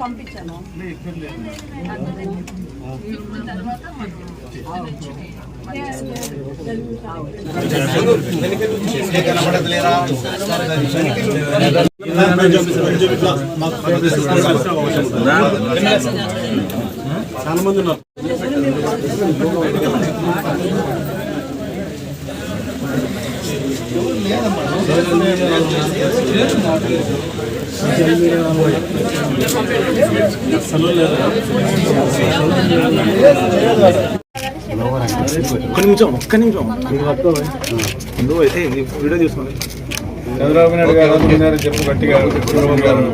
పంపించాను. కనపడలేరా చాలా మంది ఉన్నారు ఒక్క నిమిషం ఒక్క నిమిషం నువ్వు అయితే వీడియో చూసుకోండి చంద్రబాబు నాయుడు గారు అనుకున్నారు చెప్పు గట్టిగా చంద్రబాబు గారు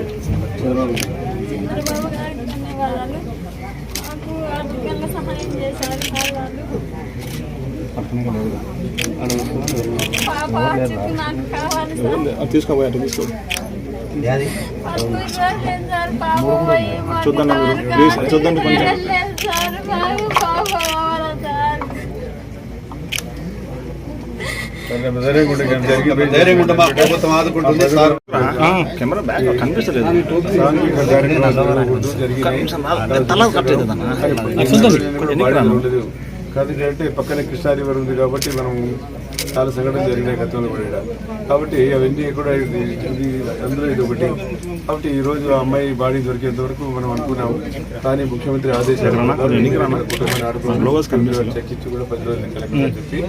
చంద్రబాబు తీసుకోబోయే తీసుకో చూద్దాం. ప్లీజ్, చూద్దాం కొంచెం. కెమెరా బ్యాక్ కనిపిస్తలేదు. తల కట్ అంటే పక్కనే కృష్ణా రివర్ ఉంది కాబట్టి మనం చాలా సంఘటన జరిగినాయి గతంలో కూడా. కాబట్టి అవన్నీ కూడా ఇది ఇది అందులో ఇది ఒకటి. కాబట్టి ఈ రోజు ఆ అమ్మాయి బాడీ దొరికేంత వరకు మనం అనుకున్నాం. కానీ ముఖ్యమంత్రి ఆదేశాలు చర్చించి కూడా పది రోజులు కలెక్టర్ చెప్పి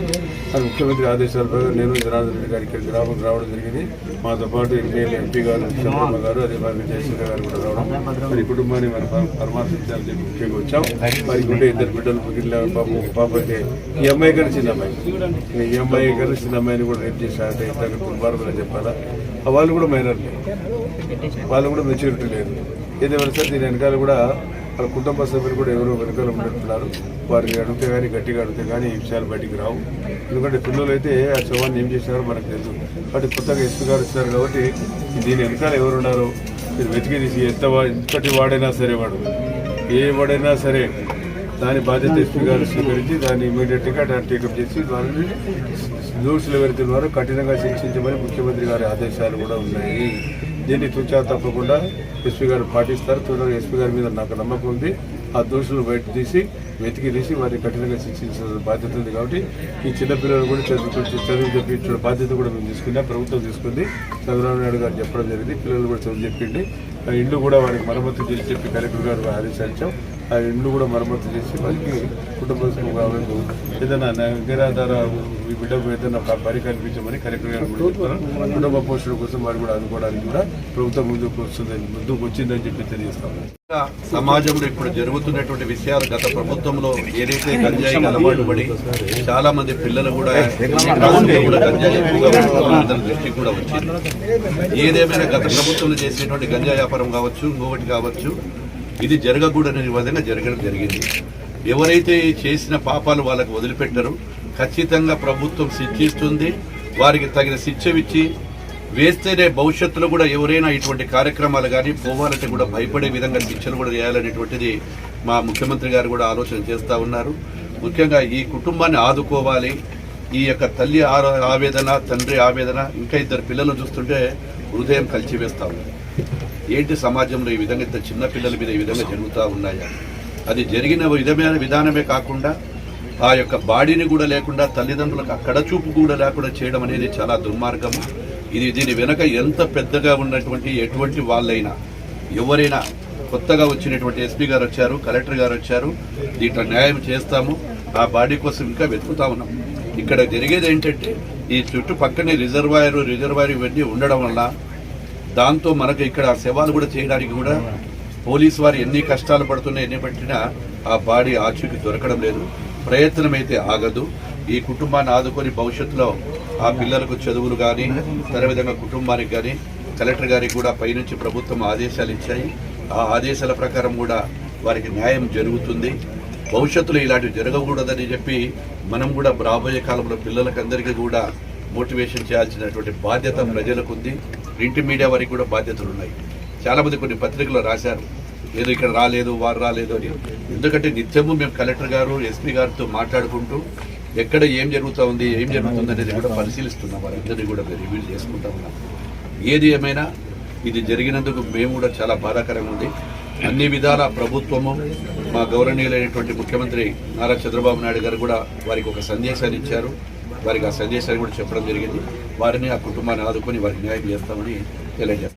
అది ముఖ్యమంత్రి ఆదేశాల ప్రకారం నేను జనార్దన్ రెడ్డి గారికి ఇక్కడికి రావడం రావడం జరిగింది. మాతో పాటు ఎమ్మెల్యే ఎంపీ గారు చంద్రబాబు గారు అదే మరి జయశంకర్ గారు కూడా రావడం. మరి కుటుంబాన్ని మరి పర- పరామర్శించాలని చెప్పి ముఖ్యంగా వచ్చాం. వారికి ఉండే ఇద్దరు బిడ్డలు మిగిలిన పాప పాపకి ఈ అమ్మాయి కన్నా చిన్న అమ్మాయి ఈ అమ్మాయి కన్నా చిన్న అమ్మాయిని కూడా రేపు చేశారంటే ఇద్దరు దుర్మార్గులు చెప్పాలా? ఆ వాళ్ళు కూడా మైనర్ వాళ్ళు కూడా మెచ్యూరిటీ లేదు. ఏదేమైనా సరే? దీని వెనకాల కూడా వాళ్ళ కుటుంబ సభ్యులు కూడా ఎవరో వెనకాల ఉన్నట్టున్నారు వారికి అడిగితే కానీ గట్టిగా అడిగితే కానీ ఈ విషయాలు బయటికి రావు. ఎందుకంటే పిల్లలు అయితే ఆ శవాన్ని ఏం చేశారో మనకు తెలుసు. కాబట్టి కొత్తగా ఎస్పీ గారు వచ్చారు కాబట్టి దీని వెనకాల ఎవరున్నారో మీరు వెతికి తీసి ఎంత ఎంతటి వాడైనా సరే వాడు. ఏ వాడైనా సరే దాని బాధ్యత ఎస్పీ గారు స్వీకరించి దాన్ని ఇమీడియట్గా దాన్ని టేకప్ చేసి దాన్ని రూల్స్లో ఎవరైతే ఉన్నారో కఠినంగా శిక్షించమని ముఖ్యమంత్రి గారి ఆదేశాలు కూడా ఉన్నాయి. దీన్ని తూచా తప్పకుండా ఎస్పీ గారు పాటిస్తారు. త్వరగా ఎస్పీ గారి మీద నాకు నమ్మకం ఉంది. ఆ దోషులు బయట తీసి వెతికి తీసి వారిని కఠినంగా శిక్షించాల్సిన బాధ్యత ఉంది కాబట్టి ఈ చిన్నపిల్లలు కూడా చదువు చదువు చెప్పించిన బాధ్యత కూడా మేము తీసుకున్నా. ప్రభుత్వం తీసుకుంది. చంద్రబాబు నాయుడు గారు చెప్పడం జరిగింది. పిల్లలు కూడా చదువు చెప్పిండి ఆ ఇండ్లు కూడా వారికి మరమ్మతు చేసి చెప్పి కలెక్టర్ గారు ఆదేశించాం. ఆ ఇండ్లు కూడా మరమ్మతు చేసి వారికి కుటుంబ కావాలకు ఏదైనా నిరాధార ఈ బిడ్డకు ఏదైనా ఒక బరి కల్పించమని కలెక్టర్ గారు కుటుంబ పోషణ కోసం వారు కూడా అనుకోవడానికి కూడా ప్రభుత్వం ముందుకు వస్తుందని ముందుకు వచ్చిందని చెప్పి తెలియజేస్తాము. సమాజంలో ఇప్పుడు జరుగుతున్నటువంటి విషయాలు గత ప్రభుత్వంలో ఏదైతే గంజాయి అలవాటు పడి చాలా మంది పిల్లలు కూడా గంజాయి దృష్టికి కూడా వచ్చింది. ఏదేమైనా గత ప్రభుత్వంలో చేసేటువంటి గంజాయి వ్యాపారం కావచ్చు ఇంకొకటి కావచ్చు ఇది జరగకూడని విధంగా జరగడం జరిగింది. ఎవరైతే చేసిన పాపాలు వాళ్ళకు వదిలిపెట్టరు ఖచ్చితంగా ప్రభుత్వం శిక్షిస్తుంది వారికి తగిన శిక్షవిచ్చి వేస్తేనే భవిష్యత్తులో కూడా ఎవరైనా ఇటువంటి కార్యక్రమాలు కానీ పోవాలంటే కూడా భయపడే విధంగా శిక్షలు కూడా చేయాలనేటువంటిది మా ముఖ్యమంత్రి గారు కూడా ఆలోచన చేస్తూ ఉన్నారు. ముఖ్యంగా ఈ కుటుంబాన్ని ఆదుకోవాలి. ఈ యొక్క తల్లి ఆ- ఆవేదన తండ్రి ఆవేదన ఇంకా ఇద్దరు పిల్లలు చూస్తుంటే హృదయం కలిచివేస్తా ఉంది. ఏంటి సమాజంలో ఈ విధంగా ఇంత చిన్న పిల్లల మీద ఈ విధంగా జరుగుతూ ఉన్నాయా? అది జరిగిన విధమైన విధానమే కాకుండా ఆ యొక్క బాడీని కూడా లేకుండా తల్లిదండ్రులకు అక్కడ చూపు కూడా లేకుండా చేయడం అనేది చాలా దుర్మార్గము ఇది దీని వెనక ఎంత పెద్దగా ఉన్నటువంటి ఎటువంటి వాళ్ళైనా ఎవరైనా కొత్తగా వచ్చినటువంటి ఎస్పీ గారు వచ్చారు కలెక్టర్ గారు వచ్చారు దీంట్లో న్యాయం చేస్తాము ఆ బాడీ కోసం ఇంకా వెతుకుతా ఉన్నాం. ఇక్కడ జరిగేది ఏంటంటే ఈ చుట్టుపక్కనే రిజర్వాయర్ రిజర్వాయర్ ఇవన్నీ ఉండడం వల్ల దాంతో మనకు ఇక్కడ సేవలు కూడా చేయడానికి కూడా పోలీసు వారు ఎన్ని కష్టాలు పడుతున్నా ఎన్ని పట్టినా ఆ బాడీ ఆచూకీ దొరకడం లేదు. ప్రయత్నం అయితే ఆగదు. ఈ కుటుంబాన్ని ఆదుకొని భవిష్యత్తులో ఆ పిల్లలకు చదువులు కానీ విధంగా కుటుంబానికి కానీ కలెక్టర్ గారికి కూడా పైనుంచి ప్రభుత్వం ఆదేశాలు ఇచ్చాయి. ఆ ఆదేశాల ప్రకారం కూడా వారికి న్యాయం జరుగుతుంది. భవిష్యత్తులో ఇలాంటివి జరగకూడదని చెప్పి మనం కూడా రాబోయే కాలంలో పిల్లలకందరికీ కూడా మోటివేషన్ చేయాల్సినటువంటి బాధ్యత ప్రజలకు ఉంది ప్రింట్ మీడియా వారికి కూడా బాధ్యతలు ఉన్నాయి చాలామంది కొన్ని పత్రికలు రాశారు. ఏదో ఇక్కడ రాలేదు వారు రాలేదు అని. ఎందుకంటే నిత్యము మేము కలెక్టర్ గారు ఎస్పీ గారితో మాట్లాడుకుంటూ ఎక్కడ ఏం జరుగుతూ ఉంది ఏం జరుగుతుంది అనేది కూడా పరిశీలిస్తున్నాం. వారందరినీ కూడా రివ్యూ చేసుకుంటా ఉన్నాం. ఏది ఏమైనా ఇది జరిగినందుకు మేము కూడా చాలా బాధాకరంగా ఉంది. అన్ని విధాల ప్రభుత్వము మా గౌరవనీయులైనటువంటి ముఖ్యమంత్రి నారా చంద్రబాబు నాయుడు గారు కూడా వారికి ఒక సందేశాన్ని ఇచ్చారు. వారికి ఆ సందేశాన్ని కూడా చెప్పడం జరిగింది. వారిని ఆ కుటుంబాన్ని ఆదుకొని వారికి న్యాయం చేస్తామని తెలియజేస్తాం.